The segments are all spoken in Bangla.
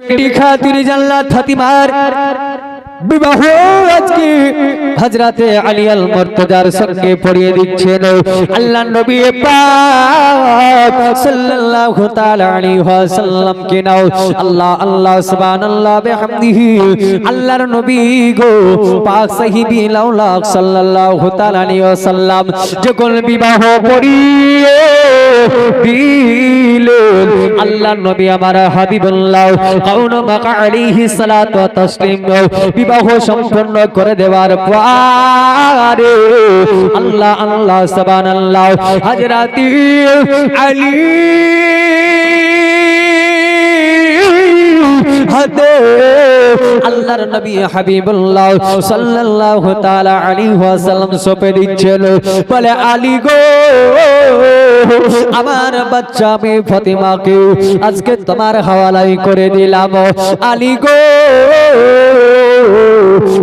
বেটি খাতির জান্নাত ফাতিমার বিবাহ আজকে হযরতে আলী আল মুর্তজার সঙ্গে পড়িয়ে দিচ্ছেন। আল্লাহ নবী পাক সাল্লাল্লাহু তাআলা আলাইহি ওয়াসাল্লাম কে নাও। আল্লাহ আল্লাহ, সুবহানাল্লাহ, বিহামদিহি। আল্লাহর নবী গো, পাক সাহিবী লাউলাক সাল্লাল্লাহু তাআলা আলাইহি ওয়াসাল্লাম যখন বিবাহ পড়িয়ে দিলেন আল্লাহ নবী আমার হাবিবুল্লাহ কাউন মাকা আলাইহি ওয়া তাসলিম বিবাহ সম্পন্ন করে দেওয়ার পরে আল্লাহ আল্লাহ সবান আল্লাহ হাজরাতি আলী। হাতে। আল্লাহর নবী হাবিবুল্লাহ সাল্লাল্লাহু তাআলা আলাইহি ওয়াসাল্লাম সপে দিচ্ছেন। বলে, আলী গো, আমার বাচ্চা আমি ফাতিমাকে আজকে তোমার হাওয়ালাই করে দিলাম। আলী গো,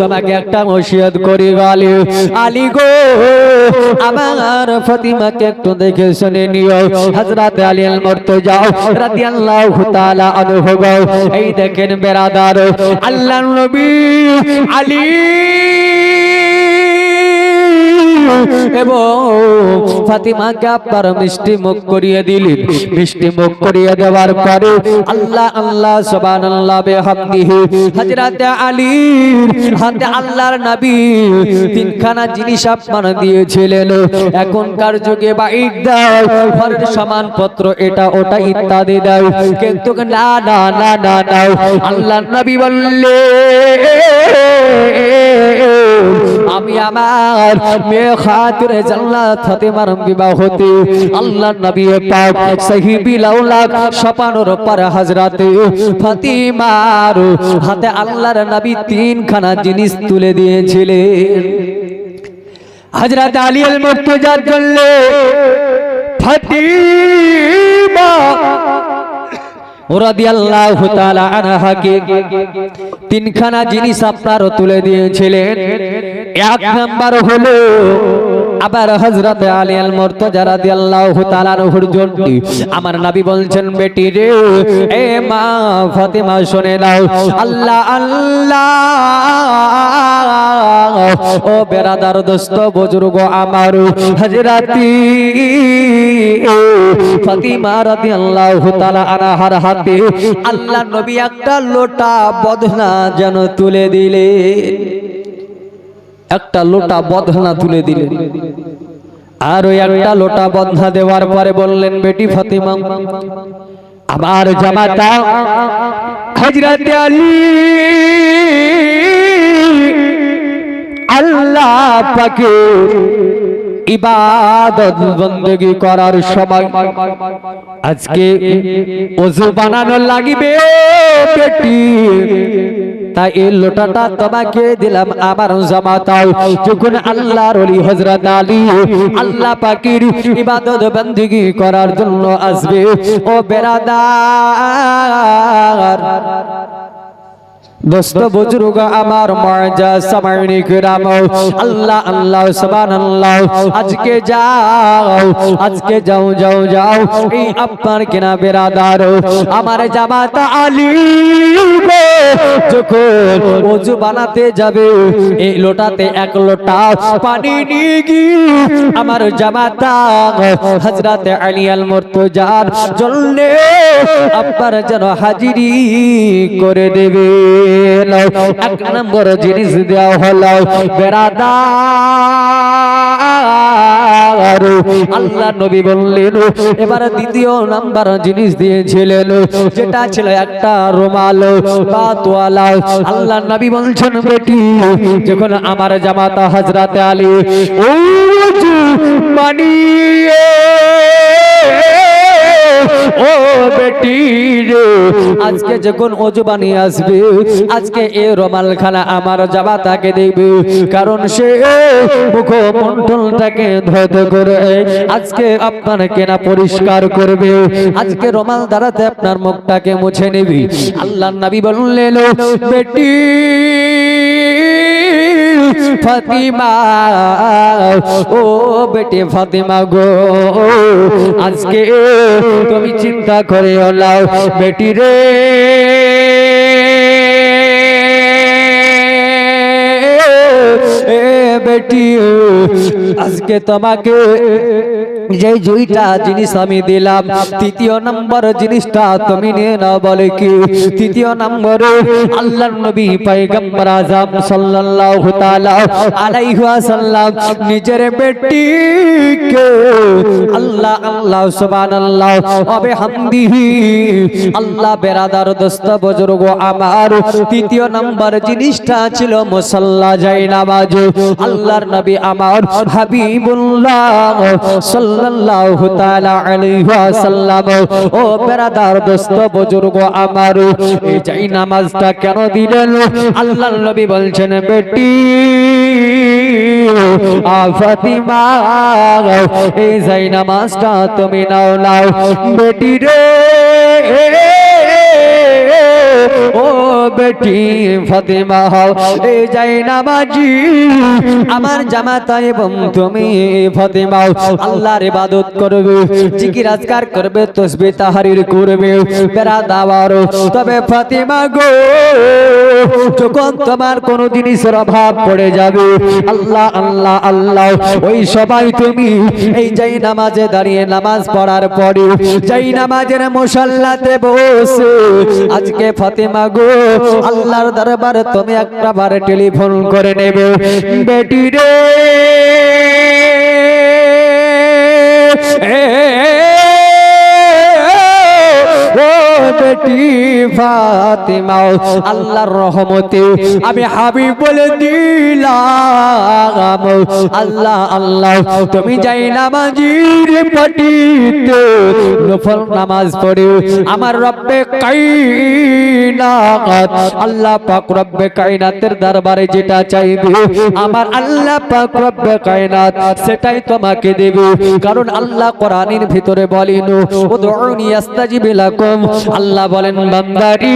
তোমাকে একটা মসিয়ত করি গালি। আলী গো, আমার ফাতিমাকে একটু দেখে শুনে নিও। হযরত আলী আল মুর্তজা রাদিয়াল্লাহু তাআলা আনহু এই দেখেন বেরাদার আল্লাহ নবী আলী। এবং মিষ্টি মুখ করিয়ে মিষ্টি মুখ করিয়ে দেওয়ার পরে আল্লাহ আল্লাহ, সুবহানাল্লাহ, বিহামদিহি। হযরত আলী হাতে আল্লাহর তিনখানা জিনিস দিয়েছিলেন। এখনকার যুগে বাইক ঘরের সামানপত্র এটা, ওটা ইত্যাদি দেয়। কিন্তু না না না না না, আল্লাহর নবী বললে আমি আমার মেয়ে খাতিরে জান্নাত ফাতেমার বিবাহ হতে আল্লাহ নবী পাক সাহিবি লাউলাক সপানোর পর হযরতে ফাতিমার হাতে আল্লাহর নবী তিনখানা জিনিস তুলে দিয়েছিলেন। হযরত আলী আল মুর্তজার জন্য ফাতিমা তিনখানা জিনিস আপনার তুলে দিয়েছিলেন। এক নাম্বার হলো আবার হযরত আলী আল মুর্তজা রাদিয়াল্লাহু তাআলা আনহুর জন্য আমার নবী বলছেন, বেটি রে, এ মা ফাতিমা, শুনে নাও। আল্লাহ আল্লাহ ও বেরাদার দোস্ত, বুজুর্গ আমার, হযরতি ফাতিমা রাদিয়াল্লাহু তাআলা আনহার হাতে আল্লাহ নবী একটা লোটা বদনা যেন তুলে দিলেন একটা লোটা বদনা তুলে দিলেন আর ওই একটা লোটা বদনা দেওয়ার পরে বললেন, বেটি ফাতিমা, আমার জামাতা হযরত আলী আল্লাহ পাকে ইবাদত বন্দগি করার সময় আজকে ওযু বানানো লাগিবে পেটি। তাই এই লোটাটা তোমাকে দিলাম আমার জমাতাও। যখন আল্লাহর ওলি হযরত আলী আল্লাহ পাকের ইবাদত বندگی করার জন্য আসবে, ও বেরাদার। দোস্ত বুজুর্গ, আমার মর্যা সামাইনি কিরাম আল্লাহ আল্লাহ, সুবহানাল্লাহ। আজকে যাও আজকে যাও যাও যাও। এই আপনার কিনা বেরাদার। আমার জামাতা আলী যখন ওযু বানাতে যাবে, এই লোটাতে এক লোটা পানি নিয়ে গিয়ে আমার জামাতা হযরতে আলী আল মুর্তজার জন্য আপনার যেন হাজিরি করে দেবে। এক নম্বর জিনিস দেওয়া হলো বেড়াদার আল্লাহ নবী বললেন, এবার দ্বিতীয় নাম্বার জিনিস দিয়েছিলেন, যেটা ছিল একটা রুমাল বা তোয়ালা আল্লাহ নবী বলছেন, বেটি, যখন আমার জামাতা হজরতে আলী ও মানিয়ে ও বেটি রে। আজকে যখন অজু বানিয়ে আসবে, আজকে এ রমাল খানা আমার জামা তাকে দেবে। কারণ সে মুখ মন্ডলটাকে ধত করে আজকে আপনার কেনা পরিষ্কার করবে। আজকে রমাল দ্বারাতে আপনার মুখটাকে মুছে নেবে। আল্লাহ নবী বললেন, বেটি ফাতিমা ও বেটে ফাতিমা গো আজকে তুমি চিন্তা করে লাও বেটি রে। বেটি আজকে তোমাকে যে দুইটা জিনিস আমি দিলাম, তৃতীয় নম্বর জিনিসটা তুমি নিয়ে নাও বলে কি? তৃতীয় নম্বরে, আল্লাহর নবী পয়গম্বর আজম সাল্লাল্লাহু তাআলা আলাইহি ওয়াসাল্লাম নিজের বেটিকে আল্লাহ আল্লাহ, সুবহানাল্লাহ ওবে হামদিহি আল্লাহ বেরাদার দোস্ত বুজুর্গ আমার তৃতীয় নম্বর জিনিসটা ছিল মুসাল্লা যাই নামাজ আল্লাহর নবী আমার হাবিবুল্লাহ সাল্লাল্লাহু তাআলা আলাইহি ওয়াসাল্লাম। ও বেরাদার দোস্ত, বুজুর্গ আমার, এই যাই নামাজটা কেন দিলেন? আল্লাহর নবী বলছেন, বেটি, আ ফাতিমা, এই যাই নামাজটা তুমি নাও নাও। বেটি রে ও বেটি ফাতিমা হও এই যাই নামাজি। আমার জামাতা এবং তুমি ফাতিমা, আল্লাহর ইবাদত করবে, জিকির আজকার করবে তসবিহ তাহারির করবে, বেড়া দাওয়ার। তবে ফাতিমা গো, যখন তোমার কোন জিনিসের অভাব পড়ে যাবে, আল্লাহ আল্লাহ আল্লাহ, ওই সবাই তুমি এই যাই নামাজে দাঁড়িয়ে নামাজ পড়ার পরে, যাই নামাজের মুসাল্লাতে বসে, আজকে ফাতেমা গো আল্লাহর দরবারে তুমি একবার বার টেলিফোন করে নেবে। বেটি রে। ও বেটি ফাতিমা আল্লাহর রহমতে আমি হাবিব বলে দিলাম। আল্লাহ আল্লাহ, তুমি যাই নামাজির পটিতে নফল নামাজ পড়ে আমার রব্বে কাইনাত। আল্লাহ পাক রব্বে কাইনাতের দরবারে যেটা চাইবে, আমার আল্লাহ পাক রব্বে কাইনাত সেটাই তোমাকে দেবে। কারণ আল্লাহ কোরআনের ভিতরে বলেন, উদউনি আস্তাজিব লাকুম। আল্লাহ বলেন বান্দারি।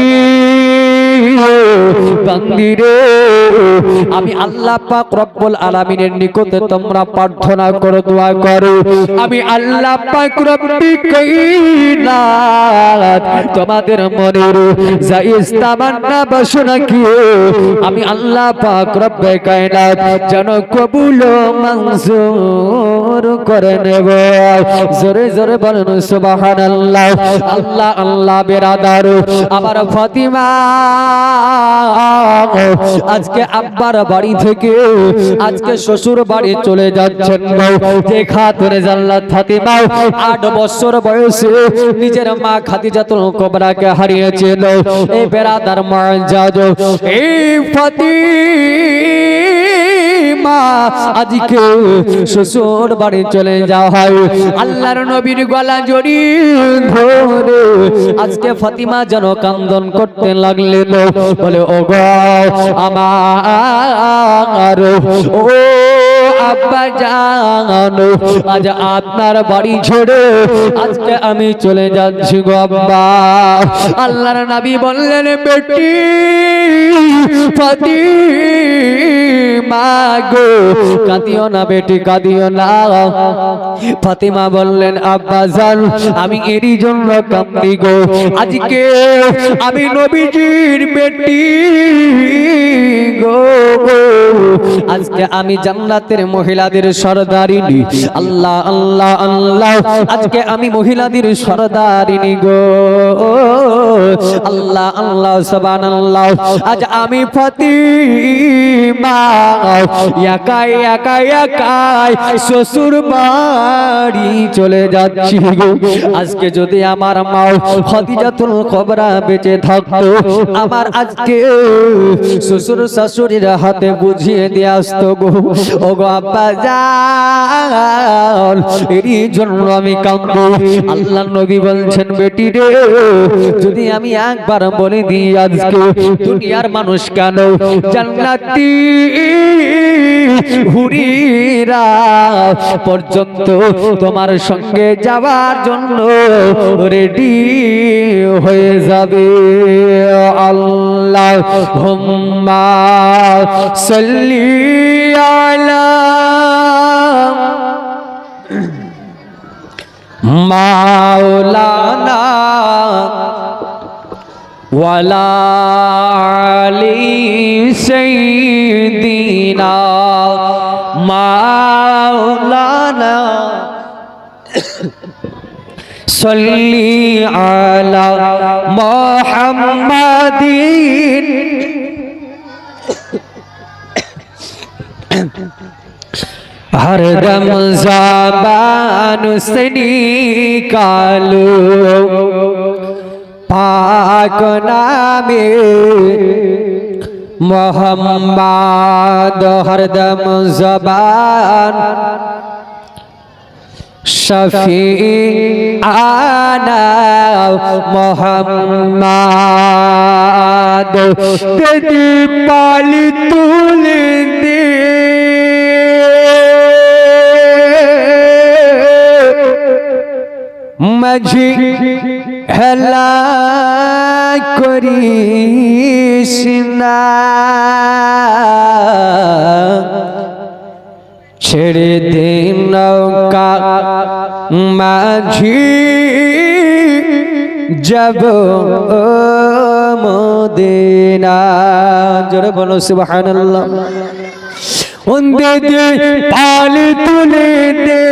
আমি আল্লাহ পাক রব্বুল আলামিনের নিকটে তোমরা প্রার্থনা করো, দোয়া করো। আমি আল্লাহ পাক রব্বি কাইনাত তোমাদের বাসনা কি? আমি আল্লাহ পাক কাইনাত যেন কবুল মঞ্জুর করে নেব। জোরে জোরে বলেন, সুবহানাল্লাহ। আল্লাহ আল্লাহ, বেরাদার। আমার ফাতিমা আজকে আব্বার বাড়ি থেকে, আজকে শ্বশুর বাড়ি চলে যাচ্ছেন আট বছর বয়সে নিজের মা খাদিজাতুল কোবরাকে হারিয়েছিল। এই মা মর্যাদ। এই ফাতিমা আজকে শ্বশুর বাড়ি চলে যাওয়া হয়। আল্লাহর নবীর গলা জড়ি ধরে আজকে ফাতিমা যেন কান্দন করতে লাগলেন। বলে ও আমার, ও আব্বা জানো, আজ আপনার বাড়ি ছেড়ে আজকে আমি চলে যাচ্ছি গো আব্বা। আল্লাহর নবী বললেন, বেটি, ফাতিমা গো, কাঁদিও না বেটি, কাঁদিও না। ফাতিমা বললেন, আব্বা জান, আমি এরই জন্য কান্দি গো। আজকে আমি নবীজির বেটি গো। আজকে আমি জান্নাতের মহিলাদের সরদারিনী। আল্লাহ আল্লাহ আল্লাহ, আজকে আমি মহিলাদের সরদারিনী গো। আল্লাহ আল্লাহ সবান আল্লাহ আজ আমি ফাতিমা। একাই একাই একাই শ্বশুর বাড়ি চলে যাচ্ছি গো। আজকে যদি আমার মা খদিজাতুল কবরা বেঁচে থাকতো, আমার আজকে শ্বশুর শাশুড়ির হাতে বুঝিয়ে দিয়ে আসতো গো। ও গো এরই জন্য আমি কাঁদবো। আল্লাহ নবী বলছেন, বেটি রে, যদি আমি একবার বলে দিই আজকে দুনিয়ার মানুষ কেন জান্নাতি হুরিরা পর্যন্ত তোমার সঙ্গে যাওয়ার জন্য রেডি হয়ে যাবে? আল্লাহ সাল্লি আলা সাইয়্যিদিনা। মাওলানা সাল্লি আলা মুহাম্মাদিন। हरदम ज़बान से निकालो पाक नामे मोहम्मद हरदम ज़बान शफी आना मोहम्मद চাঁদ তেজি পালি তুলে দে। মাঝি হেলা করিস না। ছেড়ে দে নৌকা মাঝি। যাব মদিনা। জোরে বলো সুবহানাল্লাহ। উন্দে পাল তুলে দে।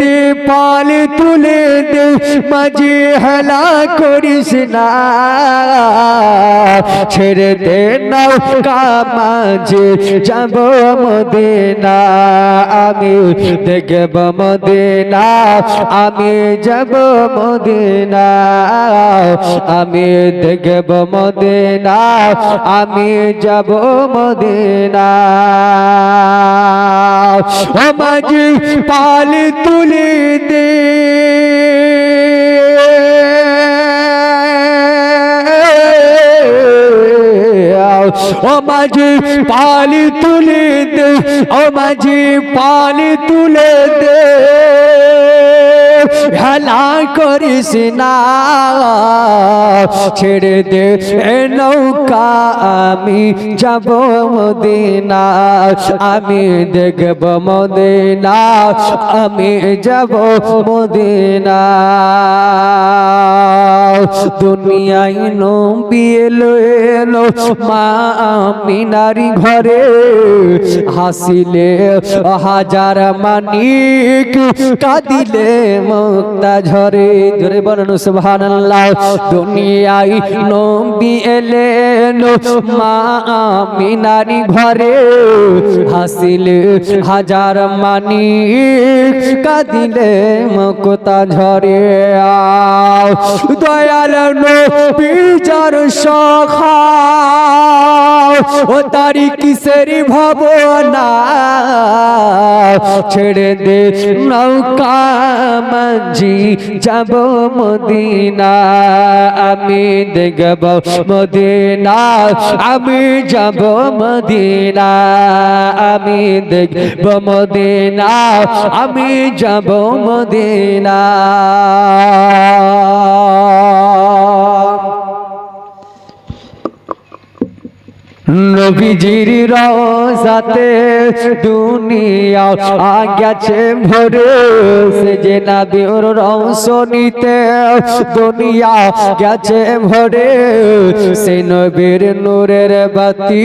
দে পাল তুলে দে, মাঝে হেলা করিস না। ছেড়ে দে নৌকা মাঝে যাব মদিনা। আমি দেখব মদিনা, আমি যাব মদিনা। আমি দেখব মদিনা, আমি যাব মদিনা। ও পাল তুলে দে। ও মাঝি পালি তুলে দে ও মাঝি পালি তুলে দে। হেলা করিস না। ছেড়ে দে। এ নৌকা আমি যাব মদিনা, আমি দেখব মদিনা, আমি যাব মদিনা। দুনিয়ায় নবী এলো এলো মা মিনারি ঘরে, হাসিলে হাজার মানিক, কাঁদিলে মুক্তা ঝরে জোরে বলুন, সুবহানাল্লাহ। দুনিয়ায় নবী এলেন, মা মিনারি ঘরে হাসিল হাজার মানি, কাঁদিলে মকতা ঝরে দয়াল দয়াল পিচার সখা ও তারি কিসের ভাবনা? ছেড়ে দে নৌকা মাঝি, যাব মদিনা। আমি দেখব মদিনা, আমি যাব মদিনা। আমি দেখব মদিনা, আমি যাব মদিনা। নবীজির রসাতে দুনিয়া আগেছে ভরে। সে যে নাবির রংস নিতে দুনিয়া গেছে ভরে। সে নবীর নূরের বাতি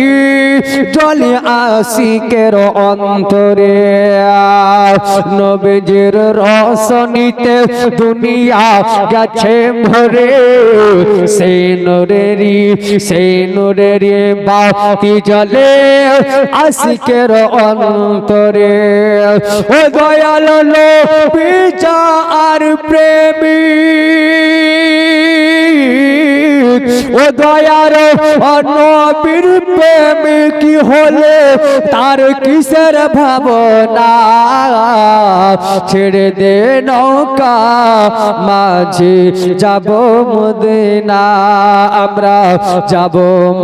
জলে আশিকের অন্তরে। নবীজির রস নিতে দুনিয়া গেছে ভরে। সেই নূরেরই সেই নূরেরই বাতি জলে আশিকের অন্তরে। ও দয়াল পিচা আর প্রেমী। ও দয়ার নবীর প্রেমিক হলে তার কিসের ভাবনা? ছেড়ে দে নৌকা, মাঝে যাব মদিনা। আমরা যাব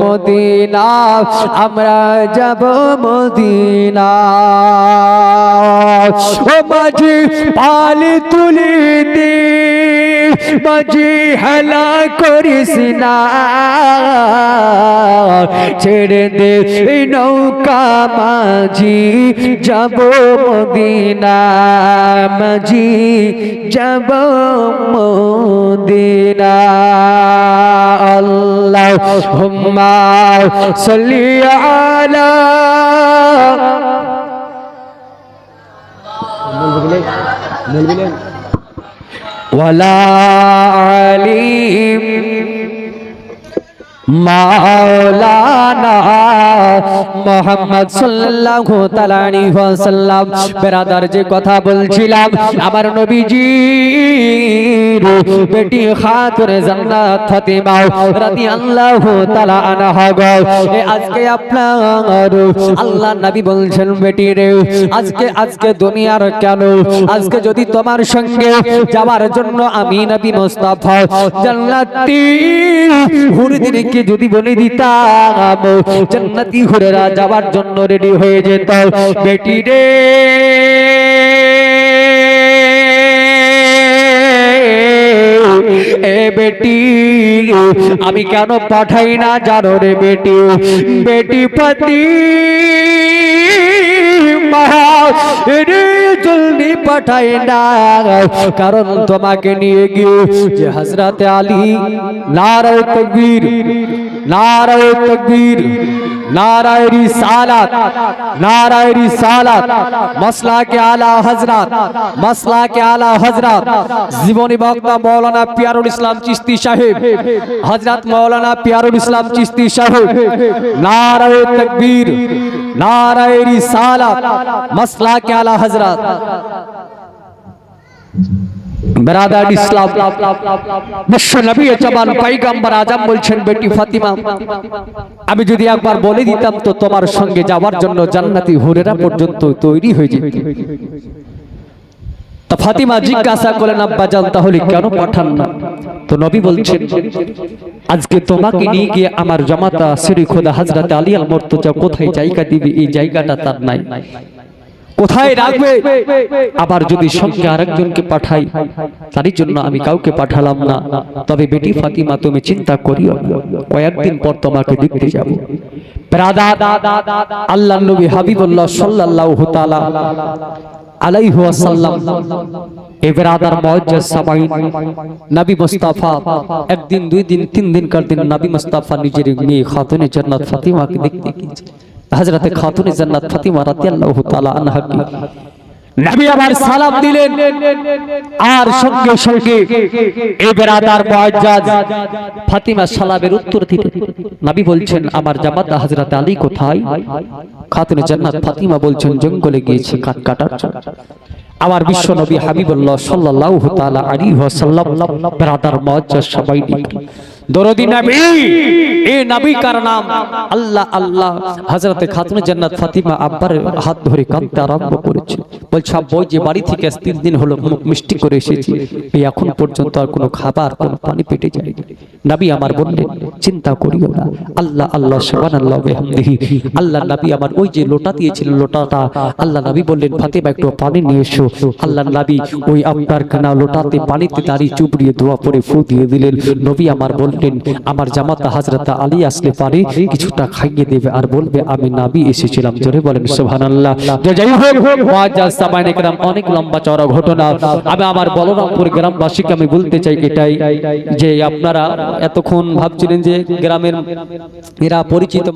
মদিনা, আমরা যাব মদিনা। ও মাঝি পালি তুলি মাঝি হেলা করিস না। ছেড়ে দে এই নৌকা মাঝি, যাব মদিনা মাঝি, যাব মদিনা। আল্লাহ হুম্মা সাল্লি আলা ওয়ালা আলিম। মাওলানা মোহাম্মদ সাল্লাল্লাহু তাআলা ওয়াসাল্লাম, বেরাদার যে কথা বলছিলাম, আমার নবীজি বেটি খাতুনে জান্নাত ফাতিমা রাদিয়াল্লাহু তাআলা আনহা গো। এ আজকে আপনার আল্লাহ নবী বলছেন বেটি রে, আজকে আজকে দুনিয়ার কেন? আজকে যদি তোমার সঙ্গে যাওয়ার জন্য আমি নবী মুস্তাফা জান্নাতি হুরদিনকে যদি বলে দিতাম, জান্নাতি ঘুরেরা যাওয়ার জন্য রেডি হয়ে যেত। বেটি রে। বেটি, আমি কেন পাঠাই না জানো রে বেটি? বেটি পতি জলদি পাঠাই না কারণ তোমাকে নিয়ে গিয়ে যে হজরতে আলী নারায় তকবীর নারায় তকবীর নারায় রিসালাত নারায় রিসালাত মাসলা কে আলা হযরত মাসলা কে আলা হযরত জীবনী বক্তা মাওলানা পিয়ারুল ইসলাম চিশতি সাহেব হযরত মাওলানা পিয়ারুল ইসলাম চিশতি সাহেব নারায় তকবীর নারায় রিসালাত মাসলা কে আলা হযরত বেরাদার ইসলাম, বিশ্ব নবী জবান পয়গম্বর আজম বলছেন, বেটি ফাতিমা, আমি যদি একবার বলে দিতাম তো তোমার সঙ্গে যাওয়ার জন্য জান্নাতি হুরেরা পর্যন্ত তৈরি হয়ে যেত। তা ফাতিমা জিজ্ঞাসা করলেন, আব্বা জান, তাহলে কেন পাঠান না? তো নবী বলছেন, আজকে তোমাকে নিয়ে গিয়ে আমার জামাতা শ্রী খোদা হজরত আলী আল মর্তজা কোথায় জায়গা দিবে? এই জায়গাটা তার নাই। কোথায় রাখবে? আবার যদি সঙ্গে আরেকজনকে পাঠাই, তারই জন্য আমি কাউকে পাঠালাম না। তবে বেটি ফাতিমা, তুমি চিন্তা করিও কয়েকদিন পর তোমাকে দেখতে যাব। আল্লাহ নবী হাবিবুল্লাহ সাল্লাল্লাহু তাআলা আলাইহি ওয়াসাল্লাম, এ বেরাদার মুআজ্জাজ সামাইন, নবী মুস্তাফা, একদিন, দুই দিন, তিন দিন কার দিন নবী মুস্তাফা নিজের মেয়ে খাতুনে জান্নাত ফাতিমাকে দেখতে গিয়েছে। হযরতে খাতুনে জান্নাত ফাতিমা রাদিয়াল্লাহু তাআলা আনহা নবী আবার সালাম দিলেন। আর সঙ্গে সঙ্গে এই বেরাদার মুআজ্জাজ ফাতিমা সালামের উত্তর দিলেন। নবী বলছেন আমার জামাতা হযরত আলী কোথায়? খাতুনে জান্নাত ফাতিমা বলছেন জঙ্গলে গিয়েছে কাঠ কাটার জন্য। আমার বিশ্ব নবী হাবিবুল্লাহ সাল্লাল্লাহু তাআলা আলাইহি ওয়াসাল্লাম ব্রাদার মুআজ্জাজ সবাই দরদি নবী। এ নবী কার নাম? আল্লাহ আল্লাহ। হযরত খাতুন জান্নাত ফাতিমা আব্বার হাত ধরে কাঁদতে আরম্ভ করেছে। বলছে যে বাড়ি থেকে তিন দিন হলো মুখ মিষ্টি করে এসেছি। এই এখন পর্যন্ত আর কোনো খাবার, কোনো পানি পেটে যায়নি। নবী আমার বললেন চিন্তা করিও না। আল্লাহ আল্লাহ সোহান আল্লাহ বেহমদিহি নবী আমার ওই যে লোটা দিয়েছিল লোটাটা, আল্লাহ নবী বললেন, ফাতেমা, একটু পানি নিয়ে এসো। আল্লাহ নবী ওই আপনার কানা লোটাতে পানিতে দাঁড়িয়ে চুপড়িয়ে দোয়া পরে ফু দিয়ে দিলেন। নবী আমার বললেন, আমার জামাতা হাজরাতা আলী আসলে পারে, কিছুটা খাইয়ে দেবে। আর বলবে, আমি নাবি এসেছিলাম। জোরে বলেন সোহান আল্লাহ যাই হোক অনেক লম্বা চড়া ঘটনা। আমি আমার বলরামপুর গ্রামবাসীকে আমি বলতে চাই এটাই, যে আপনারা এতক্ষণ ভাবছিলেন যে গ্রামের এরা পরিচিত